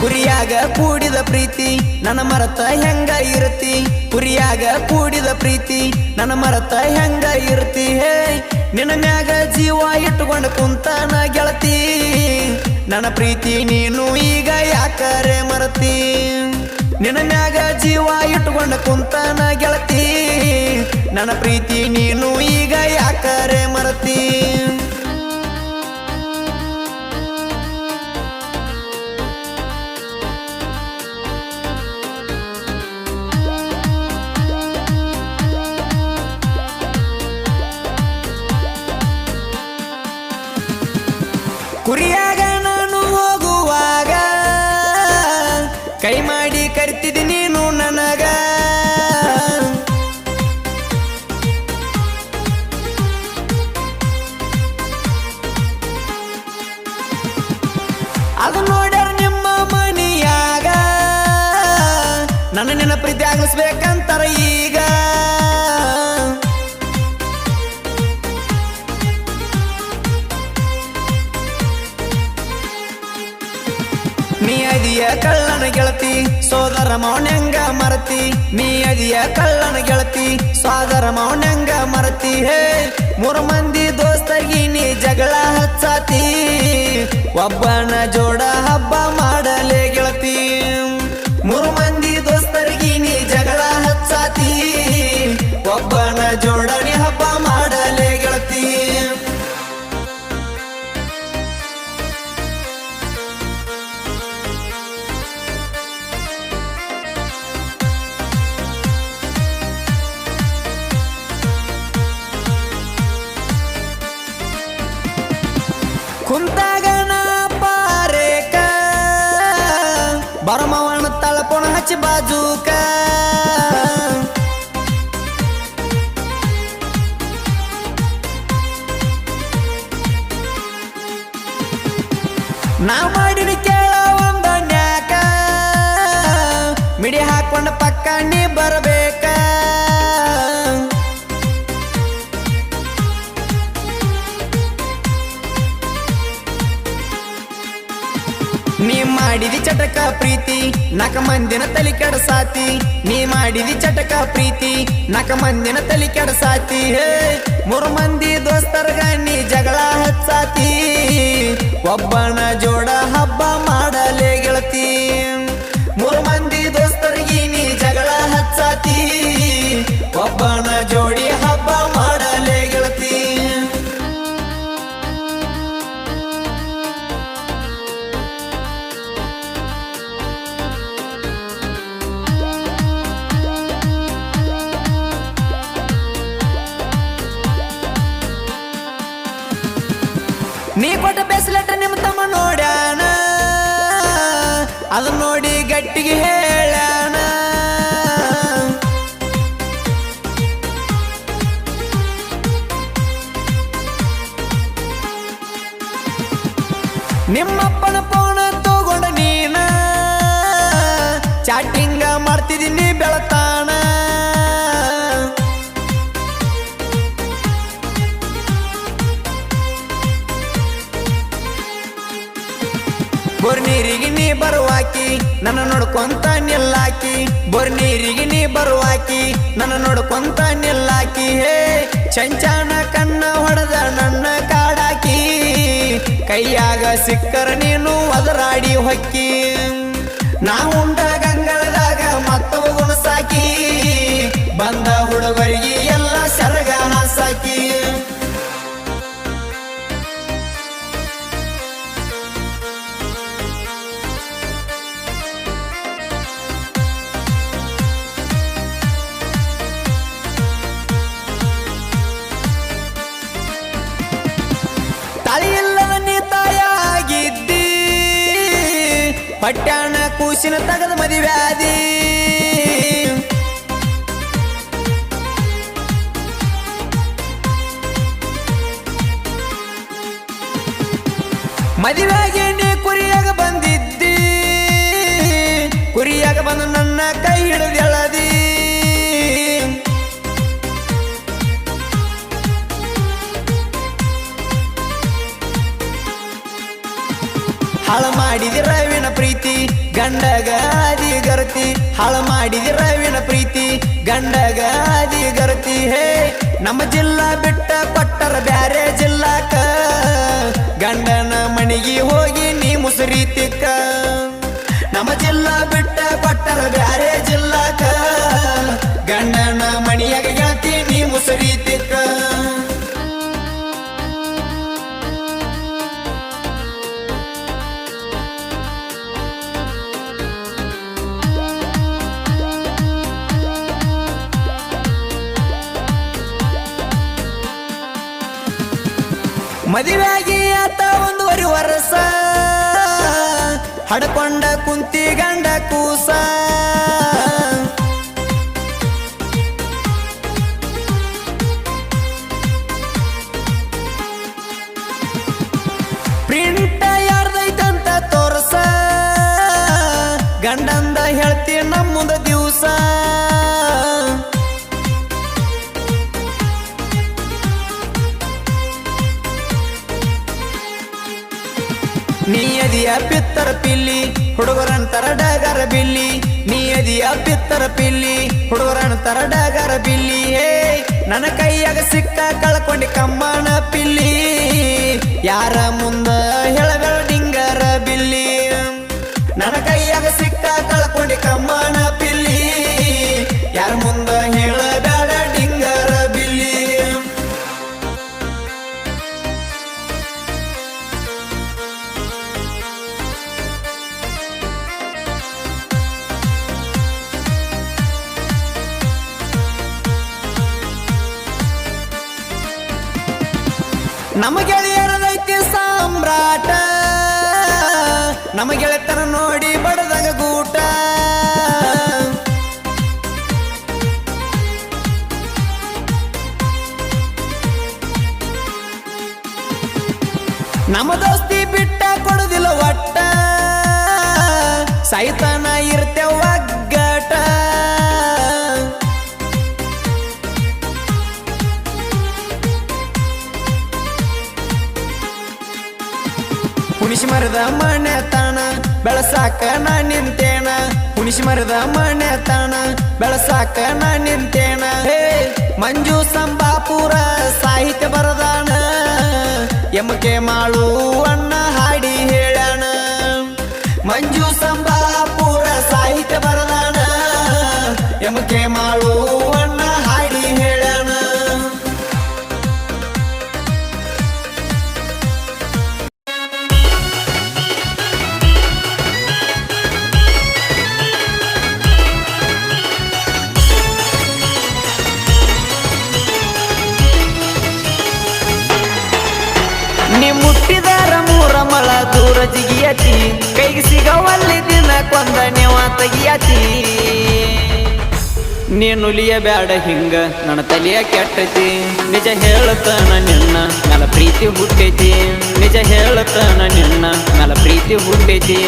ಕುರಿಯಾಗ ಕೂಡಿದ ಪ್ರೀತಿ, ನನ್ನ ಮರತ ಹೆಂಗ ಇರುತ್ತಿ ಕುರಿಯಾಗ ಕೂಡಿದ ಪ್ರೀತಿ, ನನ್ನ ಮರತ ಹೆಂಗ ಇರುತ್ತಿ ಹೇ, ನಿನ್ನ ಮ್ಯಾಗ ಜೀವ ಕುಂತ ನಾ ಗೆಳತಿ. ನನ್ನ ಪ್ರೀತಿ ನೀನು ಈಗ ಯಾಕರೆ ಮರತಿ? ನಿನ್ನ ಮ್ಯಾಗ ಜೀವ ಕುಂತ ನಾ ಗೆಳತಿ. ನನ್ನ ಪ್ರೀತಿ ನೀನು ಈಗ ಯಾಕರೆ ಕುರಿಯಾಗ ನಾನು ಹೋಗುವಾಗ ಕೈ ಮಾಡಿ ಕರಿತಿದ್ದಿ ನೀನು ನನಗ. ಅದು ನೋಡ್ಯಾರ ನಿಮ್ಮ ಮನಿಯಾಗ ನನ್ನ ನೆನಪ್ರೀತಿ ಪ್ರೀತಿ ನೀ ಅದಿಯ ಕಳ್ಳನ ಗೆಳತಿ, ಸೋದರ ಮೌನ್ಯಂಗ ಮರತಿ. ನೀ ಅದಿಯ ಕಳ್ಳನ ಗೆಳತಿ, ಸೋದರ ಮೌನ್ಯಂಗ ಮರತಿ. ಹೇ, ಮೂರು ಮಂದಿ ದೋಸ್ತಗಿ ನೀ ಜಗಳ ಹಚ್ಚಾತಿ. ಒಬ್ಬನ ಜೋಡ ಹಬ್ಬ ಮಾಡಲೇ. ಬರಮವನ ತಳಪೊಣ ಹಚ್ಚಿ ಬಾಜೂಕ ನಾ ಮಾಡಿದ ಕೇಳ ಒಂದ ನ್ಯಾಕ ಮಿಡಿ ಹಾಕೊಂಡ ಪಕ್ಕ ನೀ ಬರಬೇಕ. ಚಟಕ ಪ್ರೀತಿ, ನಕ ಮಂದಿನ ತಲಿ ಕೆಡಸಾತಿ ನೀ ಮಾಡಿದಿ ಚಟಕ ಪ್ರೀತಿ, ನಕ ಮಂದಿನ ತಲಿ ಕೆಡಸಾತಿ ಹೇ, ಮೂರು ಮಂದಿ ದೋಸ್ತರ್ಗ ನೀ ಜಗಳ ಹಚ್ಚಾತಿ. ಒಬ್ಬನ ಜೋಡ ಹಬ್ಬ ಮಾಡಲೇ ನೀ ಕೊಟ್ಟ ಬೆಸ್ಲೆಟ್ ನಿಮ್ಮ ತಮ್ಮ ನೋಡ್ಯಾನ. ಅದು ನೋಡಿ ಗಟ್ಟಿಗೆ ಹೇಳ್ಯಾನ ನಿಮ್ಮಪ್ಪನ ಪೋನ ತಗೊಂಡ ನೀನ. ಚಾಟಿಂಗ ಮಾಡ್ತಿದ್ದೀನಿ ಬೆಳತಾನ ನೀರಿಗೆ ನೀ ಬರುವಾಕಿ, ನನ್ನ ನೋಡ್ಕೊಂತ ನಿಲ್ಲಾಕಿ. ಬೋರ್ ನೀರಿಗೆ ನೀ ಬರುವಾಕಿ, ನನ್ನ ನೋಡ್ಕೊಂತ ನಿಲ್ಲಾಕಿ. ಹೇ, ಚಂಚಾನ ಕಣ್ಣ ಹೊಡೆದ ನನ್ನ ಕಾಡಾಕಿ. ಕೈಯಾಗ ಸಿಕ್ಕರ ನೀನು ಅದರಾಡಿ ಹೊಕ್ಕಿ. ನಾ ಉಂಡ ಗಂಗಳದಾಗ ಮತ್ತವ ಗುಣಸಾಕಿ ಬಂದ ಹುಡುಗರಿಗೆ ಎಲ್ಲ ಸರಗ ಹಾಸಾಕಿ ಪಟ್ಯಾಣ ಕೂಸಿನ ತಗದ ಮದಿವ್ಯಾದಿ ಮದುವೆಗೆ ನೀ ಕುರಿಯಾಗ ಬಂದಿದ್ದಿ. ಕುರಿಯಾಗ ಬಂದು ನನ್ನ ಕೈ ಹಿಡಿದು ಎಳದಿ. ಹಾಳ ಮಾಡಿದಿ ರವಿನ ಪ್ರೀತಿ ಗಂಡಗ ಆದಿ ಗರತಿ ಹಾಳ ಮಾಡಿದಿ ರವಿನ ಪ್ರೀತಿ. ಗಂಡಗ ಆದಿ ಗರತಿ, ಹೇ, ನಮ್ಮ ಜಿಲ್ಲಾ ಬಿಟ್ಟ ಕೊಟ್ಟರ ಬ್ಯಾರೆ ಜಿಲ್ಲಾಕ. ಗಂಡನ ಮಣಿಗೆ ಹೋಗಿ ನೀ ಮುಸುರಿ ತಿಕ್ಕ. ನಮ್ಮ ಜಿಲ್ಲಾ ಬಿಟ್ಟ ಕೊಟ್ಟರ ಬ್ಯಾರೆ ಮದುವೆಯಾಗಿ ಆತ ಒಂದುವರೆ ವರ್ಷ. ಹಡ್ಕೊಂಡ ಕುಂತಿ ಗಂಡ ಕೂಸ. ಪ್ರಿಂಟ ಯಾರ್ದೈತಂತ ತೋರ್ಸ. ಗಂಡಂದ ಹೇಳ್ತೀನಿ ನಮ್ಮ ಮುಂದ ದಿವಸ. ನೀ ಅದಿಯ ಪಿತ್ತರ ಪಿಲ್ಲಿ ಹುಡುಗರಂತರ ಡಗರ ಬಿಲ್ಲಿ. ನೀಯದಿಯ ಪಿತ್ತರ ಪಿಲ್ಲಿ ಹುಡುಗರಂತರ ಡಗರ ಬಿಲ್ಲಿ. ಏ ನನ್ನ ಕೈಯಾಗ ಸಿಕ್ಕ ಕಳ್ಕೊಂಡಿ ಕಮ್ಮನ ಪಿಲ್ಲಿ. ಯಾರ ಮುಂದ ಹೇಳಬೇಡ ಡಿಂಗರ ಬಿಲ್ಲಿ. ನಮ್ಮ ಗೆಳೆಯರದೈತಿ ಸಾಮ್ರಾಟ ನಮ್ಮ ಗೆಳೆತನ ನೋಡಿ ಬಡದಾಗ ಬೆಳಸಾಕ ನಾ ನಿಂತೇನ? ಹುಣಿಸಿ ಮರದ ಮನೆ ತಾಣ. ಬೆಳಸಾಕ ನಾ ನಿಂತೇನ? ಮಂಜು ಸಂಬಾಪುರ ಸಾಹಿತ್ಯ ಬರದಾನ. ಎಮಕೆ ಮಾಳು ಅಣ್ಣ ಹಾಡಿ ಹೇಳಣ ಮಂಜು ಸಂಬಾಪುರ ಸಾಹಿತ್ಯ ಬರದಾನ. ಎಮಕೆ ಮಾಳು ನೀ ಮುಟ್ಟಿದಾರ ಮೂರ ಮಳ ದೂರ ಜಿಗಿಯತಿ. ಕೈಗೆ ಸಿಗವಲ್ಲಿ ದಿನ ಕೊಂದ ನೀವ ತೆಗಿಯತಿ ನೀನುಲಿಯ ಬ್ಯಾಡ ಹಿಂಗ ನನ್ನ ತಲೆಯ ಕೆಟ್ಟತಿ. ನಿಜ ಹೇಳತನ ನಿನ್ನ ಮ್ಯಾಲ ಪ್ರೀತಿ ಹುಟ್ಟೈತಿ. ನಿಜ ಹೇಳತನ ನಿನ್ನ ಮ್ಯಾಲ ಪ್ರೀತಿ ಹುಟ್ಟೈತಿ.